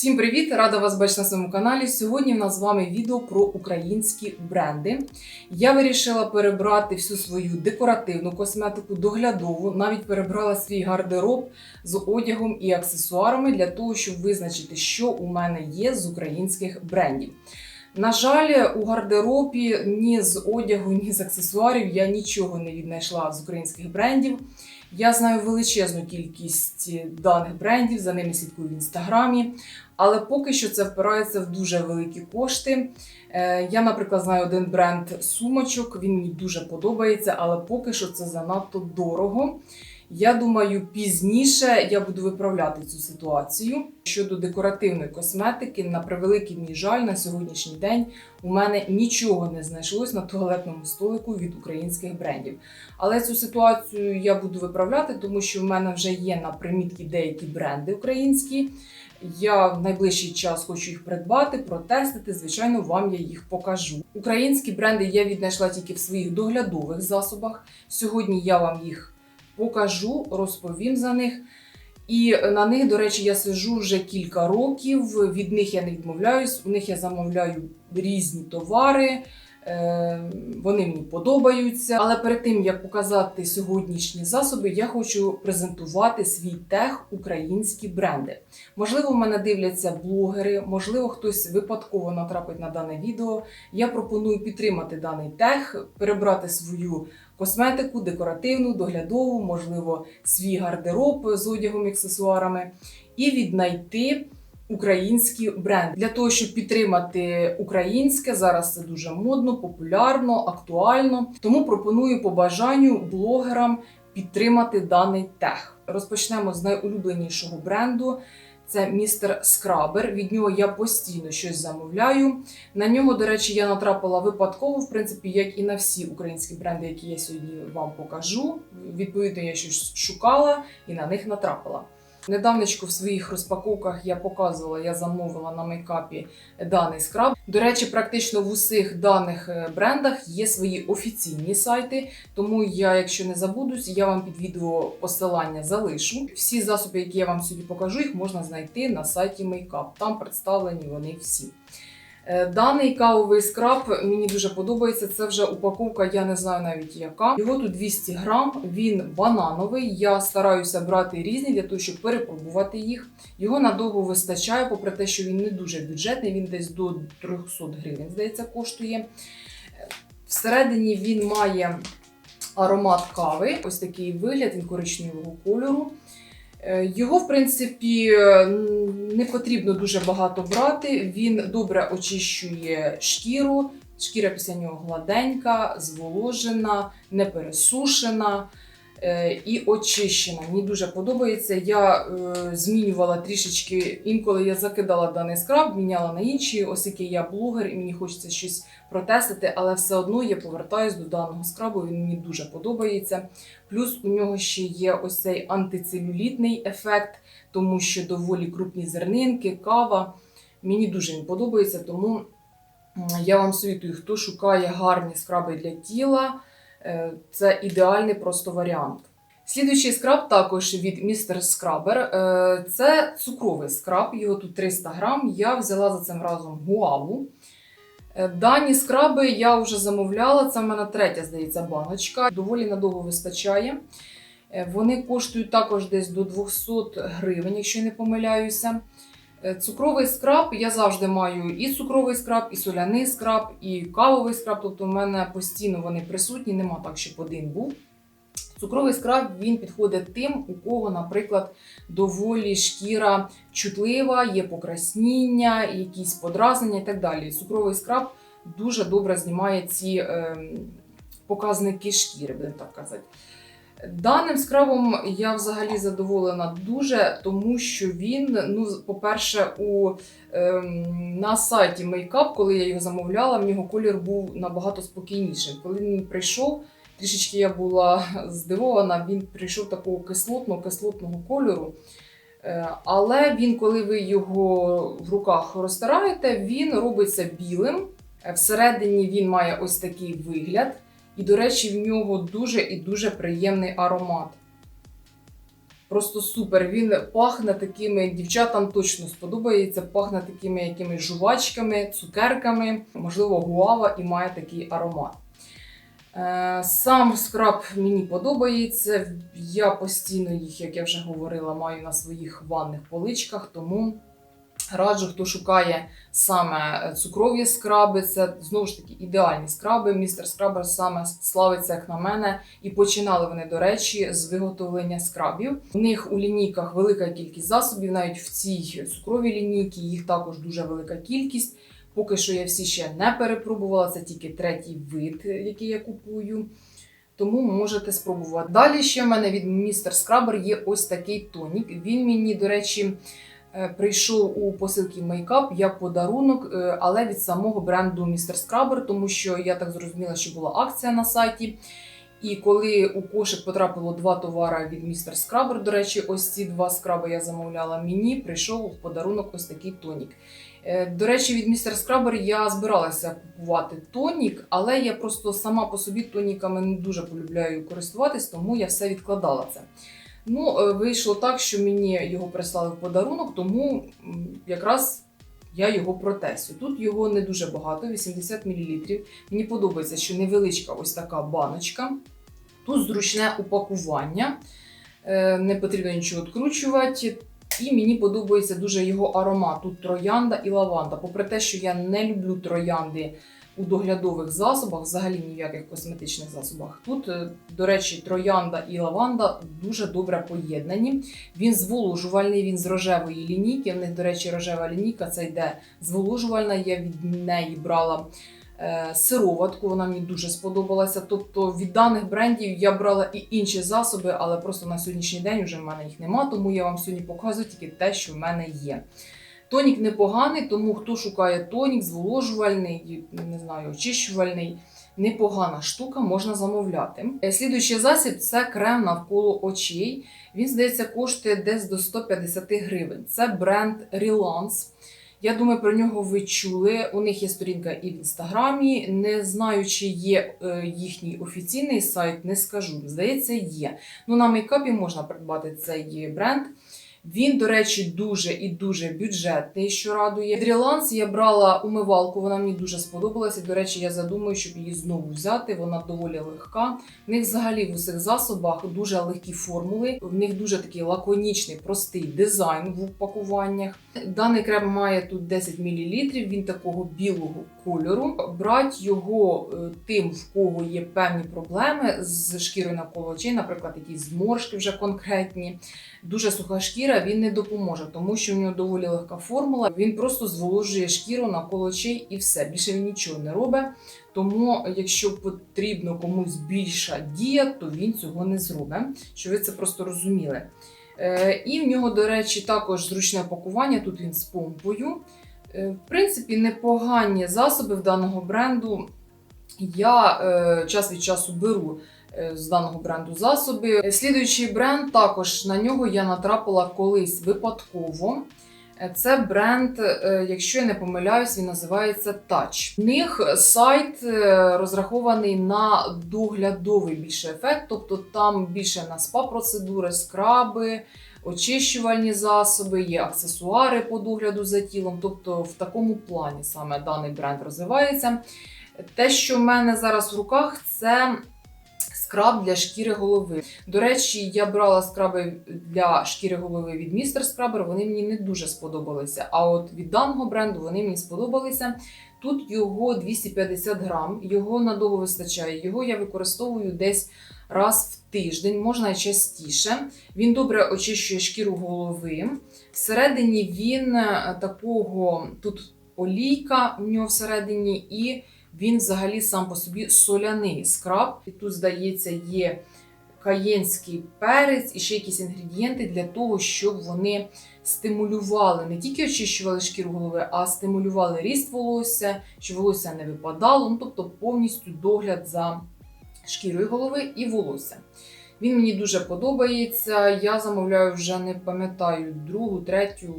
Всім привіт! Рада вас бачити на своєму каналі. Сьогодні в нас з вами відео про українські бренди. Я вирішила перебрати всю свою декоративну косметику, доглядову, навіть перебрала свій гардероб з одягом і аксесуарами для того, щоб визначити, що у мене є з українських брендів. На жаль, у гардеробі ні з одягу, ні з аксесуарів я нічого не віднайшла з українських брендів. Я знаю величезну кількість даних брендів, за ними слідкую в інстаграмі, але поки що це впирається в дуже великі кошти. Е, Я, наприклад, знаю один бренд сумочок, він мені дуже подобається, але поки що це занадто дорого. Я думаю, пізніше я буду виправляти цю ситуацію. Щодо декоративної косметики, на превеликий мій жаль, на сьогоднішній день у мене нічого не знайшлось на туалетному столику від українських брендів. Але цю ситуацію я буду виправляти, тому що в мене вже є на примітці деякі бренди українські. Я в найближчий час хочу їх придбати, протестити. Звичайно, вам я їх покажу. Українські бренди я віднайшла тільки в своїх доглядових засобах. Сьогодні я вам їх покажу, розповім за них. І на них, до речі, я сижу вже кілька років. Від них я не відмовляюсь. У них я замовляю різні товари. Е, Вони мені подобаються. Але перед тим як показати сьогоднішні засоби, я хочу презентувати свій тех українські бренди. Можливо, в мене дивляться блогери, можливо, хтось випадково натрапить на дане відео. Я пропоную підтримати даний тех, перебрати свою косметику, декоративну, доглядову, можливо, свій гардероб з одягом і аксесуарами, і віднайти українські бренди для того, щоб підтримати українське. Зараз це дуже модно, популярно, актуально. Тому пропоную по бажанню блогерам підтримати даний тех. Розпочнемо з найулюбленішого бренду. Це містер Скрабер. Від нього я постійно щось замовляю. На нього, до речі, я натрапила випадково, в принципі, як і на всі українські бренди, які я сьогодні вам покажу. Відповідно, я щось шукала і на них натрапила. Недавнечко в своїх розпаковках я показувала, я замовила на мейкапі даний скраб. До речі, практично в усіх даних е, брендах є свої офіційні сайти. Тому я, якщо не забудусь, я вам під відео посилання залишу. Всі засоби, які я вам сьогодні покажу, їх можна знайти на сайті Мейкап. Там представлені вони всі. Е, Даний кавовий скраб мені дуже подобається. Це вже упаковка, я не знаю навіть яка. Його тут 200 грам, він банановий. Я стараюся брати різні для того, щоб перепробувати їх. Його надовго вистачає, попри те, що він не дуже бюджетний, він десь до 300 гривень, здається, коштує. Е, Всередині він має аромат кави, ось такий вигляд, він коричневого кольору. Е, Його, в принципі, не потрібно дуже багато брати. Він добре очищує шкіру. Шкіра після нього гладенька, зволожена, не пересушена і очищена. Мені дуже подобається. Я е, змінювала трішечки, інколи я закидала даний скраб, міняла на інший, який я блогер, і мені хочеться щось протестити, але все одно я повертаюсь до даного скрабу. Він мені дуже подобається. Плюс у нього ще є ось цей антицелюлітний ефект, тому що доволі крупні зернинки, кава. Мені дуже він подобається, тому я вам совітую, хто шукає гарні скраби для тіла, е, це ідеальний просто варіант. Слідуючий скраб також від Mr. Scrubber. Е, Це цукровий скраб, його тут 300 грам. Я взяла за цим разом гуаву. Е, Дані скраби я вже замовляла. Це в мене третя, здається, баночка. Доволі надовго вистачає. Е, Вони коштують також десь до 200 гривень, якщо я не помиляюся. Е, Цукровий скраб я завжди маю і цукровий скраб, і соляний скраб, і кавовий скраб. Тобто в мене постійно вони присутні, нема так, щоб один був. Цукровий скраб він підходить тим, у кого, наприклад, доволі шкіра чутлива, є покрасніння, якісь подразнення і так далі. Цукровий скраб дуже добре знімає ці ем, показники шкіри, будемо так казати. Даним скрабом я взагалі задоволена дуже, тому що він, ну, по-перше, у, ем, на сайті Makeup, коли я його замовляла, в нього колір був набагато спокійнішим. Коли він прийшов, трішечки я була здивована, він прийшов такого кислотного кислотного кольору. Е, Але він, коли ви його в руках розтираєте, він робиться білим. Е, Всередині він має ось такий вигляд. І, до речі, в нього дуже і дуже приємний аромат. Просто супер. Він пахне такими дівчатам точно сподобається. Пахне такими якимись жувачками, цукерками, можливо, гуава і має такий аромат. Е, Сам скраб мені подобається. Я постійно їх, як я вже говорила, маю на своїх ванних поличках, тому раджу, хто шукає саме цукрові скраби. Це знову ж таки ідеальні скраби. Містер Скрабер саме славиться, як на мене, і починали вони, до речі, з виготовлення скрабів. У них у лінійках велика кількість засобів, навіть в цій цукровій лінійці їх також дуже велика кількість. Поки що я всі ще не перепробувала, це тільки третій вид, який я купую. Тому можете спробувати. Далі ще в мене від Містер Скрабер є ось такий тонік. Він мені, до речі, е, прийшов у посилки мейкап як подарунок, е, але від самого бренду Містер Скрабер, тому що я так зрозуміла, що була акція на сайті. І коли у кошик потрапило два товари від Містер Скрабер, до речі, ось ці два скраби я замовляла мені, прийшов в подарунок ось такий тонік. Е, До речі, від Містер Скрабер я збиралася купувати тонік, але я просто сама по собі тоніками не дуже полюбляю користуватись, тому я все відкладала це. Ну, е, вийшло так, що мені його прислали в подарунок, тому якраз я його протестю. Тут його не дуже багато, 80 мл. Мені подобається, що невеличка ось така баночка. Тут зручне упакування, е, не потрібно нічого відкручувати. І мені подобається дуже його аромат. Тут троянда і лаванда. Попри те, що я не люблю троянди у доглядових засобах, взагалі ніяких косметичних засобах. Тут, е, до речі, троянда і лаванда дуже добре поєднані. Він зволожувальний, він з рожевої лінійки. В них, до речі, рожева лінійка це йде зволожувальна. Я від неї брала е, сироватку, вона мені дуже сподобалася. Тобто від даних брендів я брала і інші засоби, але просто на сьогоднішній день вже в мене їх нема, тому я вам сьогодні показую тільки те, що в мене є. Тонік непоганий, тому хто шукає тонік, зволожувальний, не знаю, очищувальний, непогана штука, можна замовляти. Е, Слідуючий засіб це крем навколо очей. Він, здається, коштує десь до 150 гривень. Це бренд Relance. Я думаю, про нього ви чули. У них є сторінка і в інстаграмі. Не знаю, чи є е, їхній офіційний сайт, не скажу. Здається, є. Ну, на мейкапі можна придбати цей бренд. Він, до речі, дуже і дуже бюджетний, що радує. Relance я брала умивалку, вона мені дуже сподобалася. До речі, я задумаю, щоб її знову взяти. Вона доволі легка. В них взагалі в усіх засобах дуже легкі формули. В них дуже такий лаконічний, простий дизайн в упакуваннях. Даний крем має тут 10 мл, він такого білого кольору. Брати його е, тим, в кого є певні проблеми з шкірою навколо очей, наприклад, якісь зморшки вже конкретні. Дуже суха шкіра він не допоможе, тому що в нього доволі легка формула. Він просто зволожує шкіру навколо очей і все. Більше він нічого не робить. Тому, якщо потрібно комусь більша дія, то він цього не зробить. Щоб ви це просто розуміли. Е, І в нього, до речі, також зручне пакування. Тут він з помпою. Е, В принципі, непогані засоби в даного бренду. Я е, час від часу беру е, з даного бренду засоби. Е, Слідуючий бренд також на нього я натрапила колись випадково. Е, Це бренд, якщо я не помиляюсь, він називається Touch. У них сайт розрахований на доглядовий більше ефект, тобто там більше на спа-процедури, скраби, очищувальні засоби, є аксесуари по догляду за тілом. Тобто в такому плані саме даний бренд розвивається. Те, що в мене зараз в руках, це скраб для шкіри голови. До речі, я брала скраби для шкіри голови від містер Скрабер, вони мені не дуже сподобалися. А от від даного бренду вони мені сподобалися. Тут його 250 грам, його надовго вистачає. Його я використовую десь раз в тиждень, можна і частіше. Він добре очищує шкіру голови. Всередині він е, такого тут олійка в нього всередині, і він взагалі сам по собі соляний скраб. І тут, здається, є каєнський перець і ще якісь інгредієнти для того, щоб вони стимулювали, не тільки очищували шкіру голови, а стимулювали ріст волосся, щоб волосся не випадало, ну тобто повністю догляд за шкірою голови і волосся. Він мені дуже подобається. Я замовляю вже не пам'ятаю другу, третю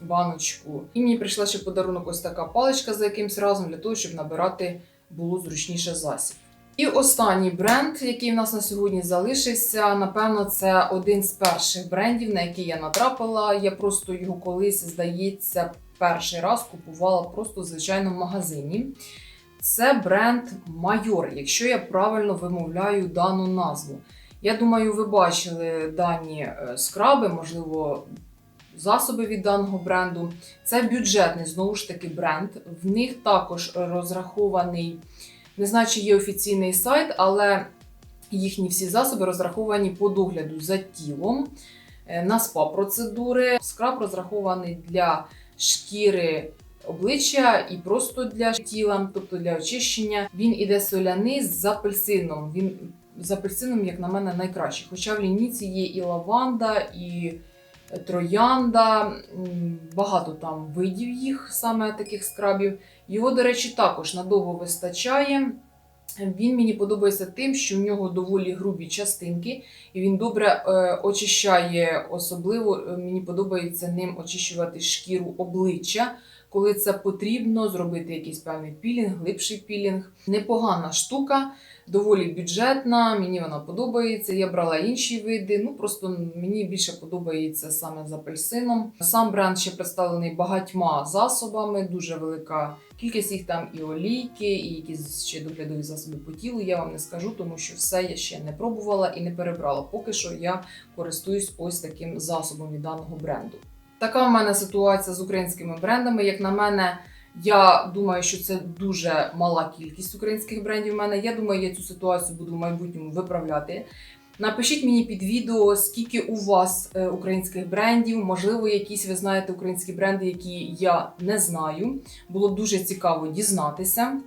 баночку. І мені прийшла ще подарунок ось така паличка за якимсь разом для того, щоб набирати було зручніше засіб. І останній бренд, який в нас на сьогодні залишився, напевно, це один з перших брендів, на який я натрапила. Я просто його колись, здається, перший раз купувала просто в звичайному магазині. Це бренд Майор, якщо я правильно вимовляю дану назву. Я думаю, ви бачили дані е, скраби, можливо, засоби від даного бренду. Це бюджетний знову ж таки бренд. В них також розрахований, не знаю, чи є офіційний сайт, але їхні всі засоби розраховані по догляду за тілом е, на спа-процедури. Скраб розрахований для шкіри обличчя і просто для тіла, тобто для очищення. Він іде соляний з апельсином. Він з апельсином, як на мене, найкращий. Хоча в лінійці є і лаванда, і троянда, багато там видів їх, саме таких скрабів. Його, до речі, також надовго вистачає. Він мені подобається тим, що в нього доволі грубі частинки, і він добре е, очищає. Особливо е, мені подобається ним очищувати шкіру обличчя, коли це потрібно зробити якийсь певний пілінг, глибший пілінг. Непогана штука, доволі бюджетна. Мені вона подобається. Я брала інші види. Ну просто мені більше подобається саме з апельсином. Сам бренд ще представлений багатьма засобами, дуже велика кількість їх там і олійки, і якісь ще доглядові засоби по тілу. Я вам не скажу, тому що все я ще не пробувала і не перебрала. Поки що я користуюсь ось таким засобом від даного бренду. Така в мене ситуація з українськими брендами. Як на мене, я думаю, що це дуже мала кількість українських брендів. У мене я думаю, я цю ситуацію буду в майбутньому виправляти. Напишіть мені під відео, скільки у вас е, українських брендів, можливо, якісь ви знаєте українські бренди, які я не знаю. Було б дуже цікаво дізнатися.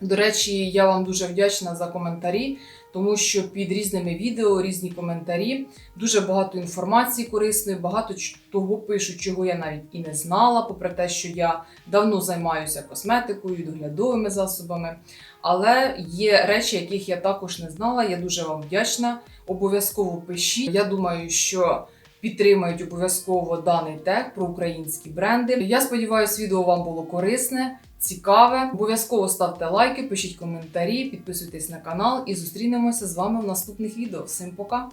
До речі, я вам дуже вдячна за коментарі, тому що під різними відео різні коментарі, дуже багато інформації корисної, багато того пишуть, чого я навіть і не знала, попри те, що я давно займаюся косметикою, доглядовими засобами. Але є речі, яких я також не знала. Я дуже вам вдячна. Обов'язково пишіть. Я думаю, що підтримають обов'язково даний тег про українські бренди. Я сподіваюся, відео вам було корисне, цікаве. Обов'язково ставте лайки, пишіть коментарі, підписуйтесь на канал і зустрінемося з вами в наступних відео. Всім пока!